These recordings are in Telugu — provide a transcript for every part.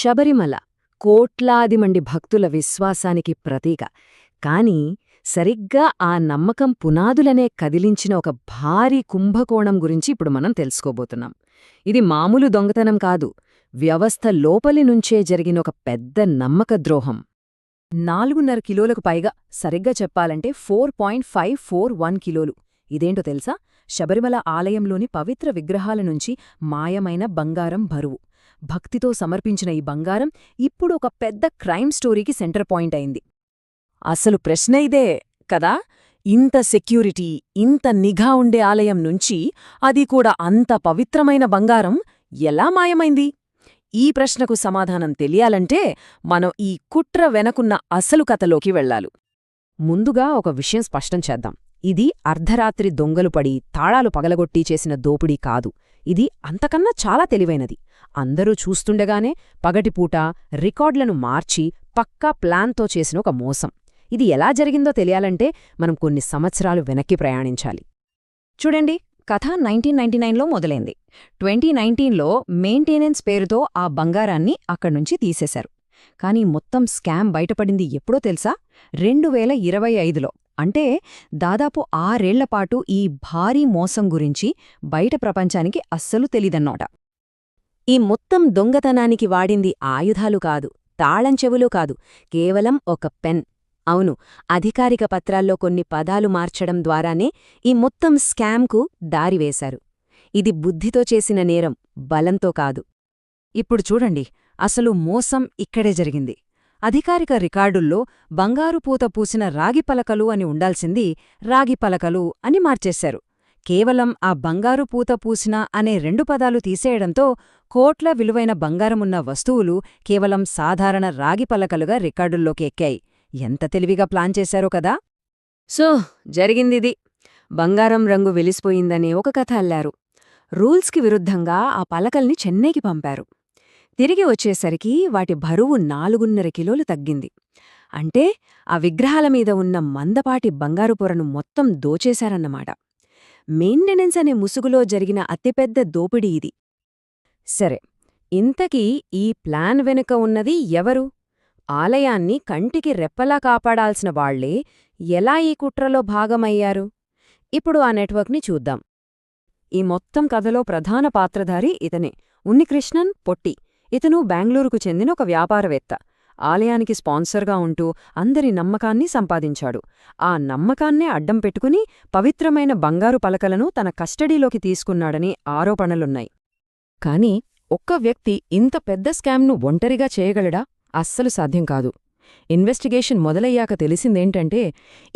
శబరిమల కోట్లాది మంది భక్తుల విశ్వాసానికి ప్రతీక. కాని సరిగ్గా ఆ నమ్మకం పునాదులనే కదిలించిన ఒక భారీ కుంభకోణం గురించి ఇప్పుడు మనం తెలుసుకోబోతున్నాం. ఇది మామూలు దొంగతనం కాదు వ్యవస్థ లోపలి నుంచే జరిగిన ఒక పెద్ద నమ్మక ద్రోహం. నాలుగున్నర కిలోలకు పైగా సరిగ్గా చెప్పాలంటే four point five four one కిలోలు. ఇదేంటో తెలుసా? శబరిమల ఆలయంలోని పవిత్ర విగ్రహాల నుంచి మాయమైన బంగారం బరువు. భక్తితో సమర్పించిన ఈ బంగారం ఇప్పుడు ఒక పెద్ద క్రైమ్ స్టోరీకి సెంటర్ పాయింట్ అయింది. అసలు ప్రశ్న ఇదే కదా? ఇంత సెక్యూరిటీ ఇంత నిఘా ఉండే ఆలయం నుంచి అది కూడా అంత పవిత్రమైన బంగారం ఎలా మాయమైంది? ఈ ప్రశ్నకు సమాధానం తెలియాలంటే మనం ఈ కుట్ర వెనకున్న అసలు కథలోకి వెళ్ళాలి. ముందుగా ఒక విషయం స్పష్టం చేద్దాం. ఇది అర్ధరాత్రి దొంగలు పడి తాళాలు పగలగొట్టి చేసిన దోపిడీ కాదు. ఇది అంతకన్నా చాలా తెలివైనది. అందరూ చూస్తుండగానే పగటిపూట రికార్డులను మార్చి పక్కా ప్లాన్తో చేసిన ఒక మోసం. ఇది ఎలా జరిగిందో తెలియాలంటే మనం కొన్ని సంవత్సరాలు వెనక్కి ప్రయాణించాలి. చూడండి కథ నైన్టీన్ నైన్టీ నైన్లో మొదలైంది. ట్వంటీ నైన్టీన్లో మెయింటెనెన్స్ పేరుతో ఆ బంగారాన్ని అక్కడ్నుంచి తీసేశారు. కానీ మొత్తం స్కామ్ బయటపడింది ఎప్పుడో తెలుసా? రెండు వేల ఇరవై ఐదులో. అంటే దాదాపు ఆరేళ్ళపాటు ఈ భారీ మోసం గురించి బయట ప్రపంచానికి అస్సలు తెలీదన్నమాట. ఈ మొత్తం దొంగతనానికి వాడింది ఆయుధాలు కాదు తాళంచెవులు కాదు కేవలం ఒక పెన్. అవును అధికారిక పత్రాల్లో కొన్ని పదాలు మార్చడం ద్వారానే ఈ మొత్తం స్కామ్కు దారివేశారు ఇది బుద్ధితో చేసిన నేరం బలంతో కాదు. ఇప్పుడు చూడండి అసలు మోసం ఇక్కడే జరిగింది. అధికారిక రికార్డుల్లో బంగారు పూత పూసిన రాగి పలకలు అని ఉండాల్సింది రాగి పలకలు అని మార్చేశారు. కేవలం ఆ బంగారు పూత పూసిన అనే రెండు పదాలు తీసేయడంతో కోట్ల విలువైన బంగారమున్న వస్తువులు కేవలం సాధారణ రాగి పలకలుగా రికార్డుల్లోకి ఎక్కాయి. ఎంత తెలివిగా ప్లాన్ చేశారో కదా! సో జరిగిందిది. బంగారం రంగు వెలిసిపోయిందనే ఒక కథ అల్లారు. రూల్స్కి విరుద్ధంగా ఆ పలకల్ని చెన్నైకి పంపారు. తిరిగి వచ్చేసరికి వాటి బరువు నాలుగున్నర కిలోలు తగ్గింది. అంటే ఆ విగ్రహాల మీద ఉన్న మందపాటి బంగారు పొరను మొత్తం దోచేశారన్నమాట. మెయింటెనెన్స్ అనే ముసుగులో జరిగిన అతిపెద్ద దోపిడీ ఇది. సరే ఇంతకీ ఈ ప్లాన్ వెనుక ఉన్నది ఎవరు? ఆలయాన్ని కంటికి రెప్పలా కాపాడాల్సిన వాళ్ళే ఎలా ఈ కుట్రలో భాగమయ్యారు? ఇప్పుడు ఆ నెట్వర్క్ని చూద్దాం. ఈ మొత్తం కథలో ప్రధాన పాత్రధారి ఇతనే ఉన్నికృష్ణన్ పొట్టి. ఇతను బెంగళూరుకు చెందిన ఒక వ్యాపారవేత్త. ఆలయానికి స్పాన్సర్గా ఉంటూ అందరి నమ్మకాన్ని సంపాదించాడు. ఆ నమ్మకాన్నే అడ్డం పెట్టుకుని పవిత్రమైన బంగారు పలకలను తన కస్టడీలోకి తీసుకున్నాడని ఆరోపణలున్నాయి. కాని ఒక్క వ్యక్తి ఇంత పెద్ద స్కామ్ను ఒంటరిగా చేయగలడా? అస్సలు సాధ్యం కాదు. ఇన్వెస్టిగేషన్ మొదలయ్యాక తెలిసిందేంటంటే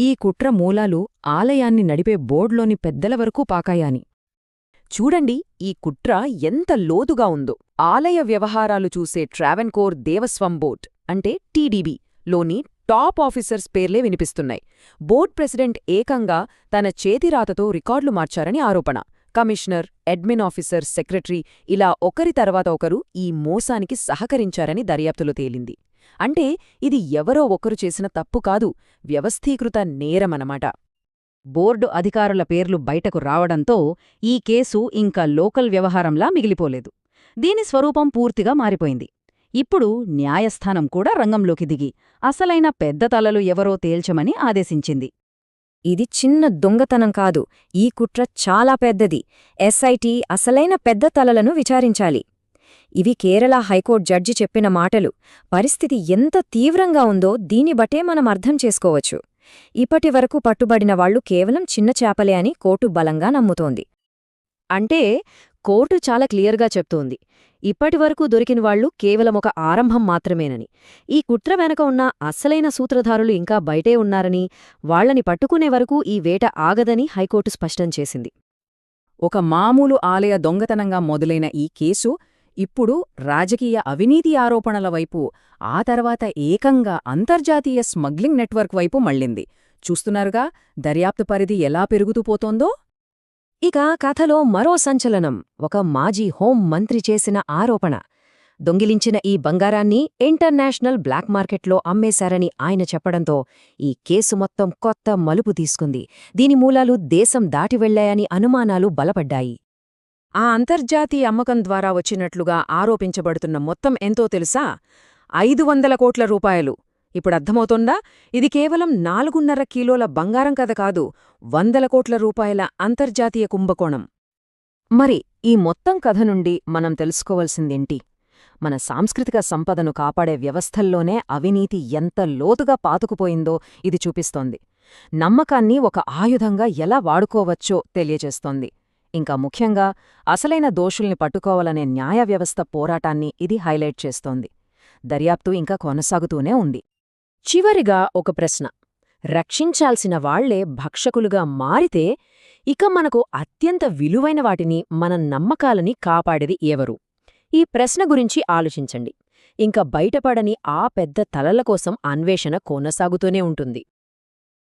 ఈ కుట్ర మూలాలు ఆలయాన్ని నడిపే బోర్డులోని పెద్దల వరకు పాకాయాని. చూడండి ఈ కుట్ర ఎంత లోతుగా ఉందో. ఆలయ వ్యవహారాలు చూసే ట్రావెన్కోర్ దేవస్వం బోర్డ్ అంటే టీడీబీ లోని టాప్ ఆఫీసర్స్ పేర్లే వినిపిస్తున్నాయి. బోర్డ్ ప్రెసిడెంట్ ఏకంగా తన చేతిరాతతో రికార్డులు మార్చారని ఆరోపణ. కమిషనర్ అడ్మిన్ ఆఫీసర్ సెక్రటరీ ఇలా ఒకరి తర్వాత ఒకరు ఈ మోసానికి సహకరించారని దర్యాప్తులో తేలింది. అంటే ఇది ఎవరో ఒకరు చేసిన తప్పు కాదు వ్యవస్థీకృత నేరమనమాట బోర్డు అధికారుల పేర్లు బయటకు రావడంతో ఈ కేసు ఇంకా లోకల్ వ్యవహారంలా మిగిలిపోలేదు. దీని స్వరూపం పూర్తిగా మారిపోయింది. ఇప్పుడు న్యాయస్థానం కూడా రంగంలోకి దిగి అసలైన పెద్ద తలలు ఎవరో తేల్చమని ఆదేశించింది. ఇది చిన్న దొంగతనం కాదు. ఈ కుట్ర చాలా పెద్దది. ఎస్ఐటి అసలైన పెద్ద తలలను విచారించాలి. ఇవి కేరళ హైకోర్టు జడ్జి చెప్పిన మాటలు. పరిస్థితి ఎంత తీవ్రంగా ఉందో దీని బట్టే మనం అర్థం చేసుకోవచ్చు. ఇప్పటివరకు పట్టుబడిన వాళ్ళు కేవలం చిన్న చేపలే అని కోర్టు బలంగా నమ్ముతోంది. అంటే కోర్టు చాలా క్లియర్గా చెప్తోంది. ఇప్పటివరకు దొరికిన వాళ్ళు కేవలం ఒక ఆరంభం మాత్రమేనని. ఈ కుట్ర వెనక ఉన్న అస్సలైన సూత్రధారులు ఇంకా బయటే ఉన్నారని వాళ్ళని పట్టుకునే వరకు ఈ వేట ఆగదని హైకోర్టు స్పష్టం చేసింది. ఒక మామూలు ఆలయ దొంగతనంగా మొదలైన ఈ కేసు ఇప్పుడు రాజకీయ అవినీతి ఆరోపణల వైపు ఆ తర్వాత ఏకంగా అంతర్జాతీయ స్మగ్లింగ్ నెట్వర్క్ వైపు మళ్ళింది. చూస్తున్నారుగా దర్యాప్తు పరిధి ఎలా పెరుగుతూ పోతోందో? ఇక కథలో మరో సంచలనం ఒక మాజీ హోం మంత్రి చేసిన ఆరోపణ. దొంగిలించిన ఈ బంగారాన్ని ఇంటర్నేషనల్ బ్లాక్ మార్కెట్లో అమ్మేశారని ఆయన చెప్పడంతో ఈ కేసు మొత్తం కొత్త మలుపు తీసుకుంది. దీని మూలాలు దేశం దాటి వెళ్ళాయని అనుమానాలు బలపడ్డాయి. ఆ అంతర్జాతీయ అమ్మకం ద్వారా వచ్చినట్లుగా ఆరోపించబడుతున్న మొత్తం ఎంతో తెలుసా? ఐదు వందల కోట్ల రూపాయలు. ఇప్పుడు అర్థమవుతోందా? ఇది కేవలం నాలుగున్నర కిలోల బంగారం కథ కాదు వందల కోట్ల రూపాయల అంతర్జాతీయ కుంభకోణం. మరి ఈ మొత్తం కథ నుండి మనం తెలుసుకోవలసిందేంటి? మన సాంస్కృతిక సంపదను కాపాడే వ్యవస్థల్లోనే అవినీతి ఎంత లోతుగా పాతుకుపోయిందో ఇది చూపిస్తోంది. నమ్మకాన్ని ఒక ఆయుధంగా ఎలా వాడుకోవచ్చో తెలియజేస్తోంది. ఇంకా ముఖ్యంగా అసలైన దోషుల్ని పట్టుకోవాలనే న్యాయ వ్యవస్థ పోరాటాన్ని ఇది హైలైట్ చేస్తోంది. దర్యాప్తు ఇంకా కొనసాగుతూనే ఉంది. చివరిగా ఒక ప్రశ్న. రక్షించాల్సిన వాళ్ళే భక్షకులుగా మారితే ఇక మనకు అత్యంత విలువైన వాటిని మన నమ్మకాలని కాపాడేది ఎవరు? ఈ ప్రశ్న గురించి ఆలోచించండి. ఇంకా బయటపడని ఆ పెద్ద తలల కోసం అన్వేషణ కొనసాగుతూనే ఉంటుంది.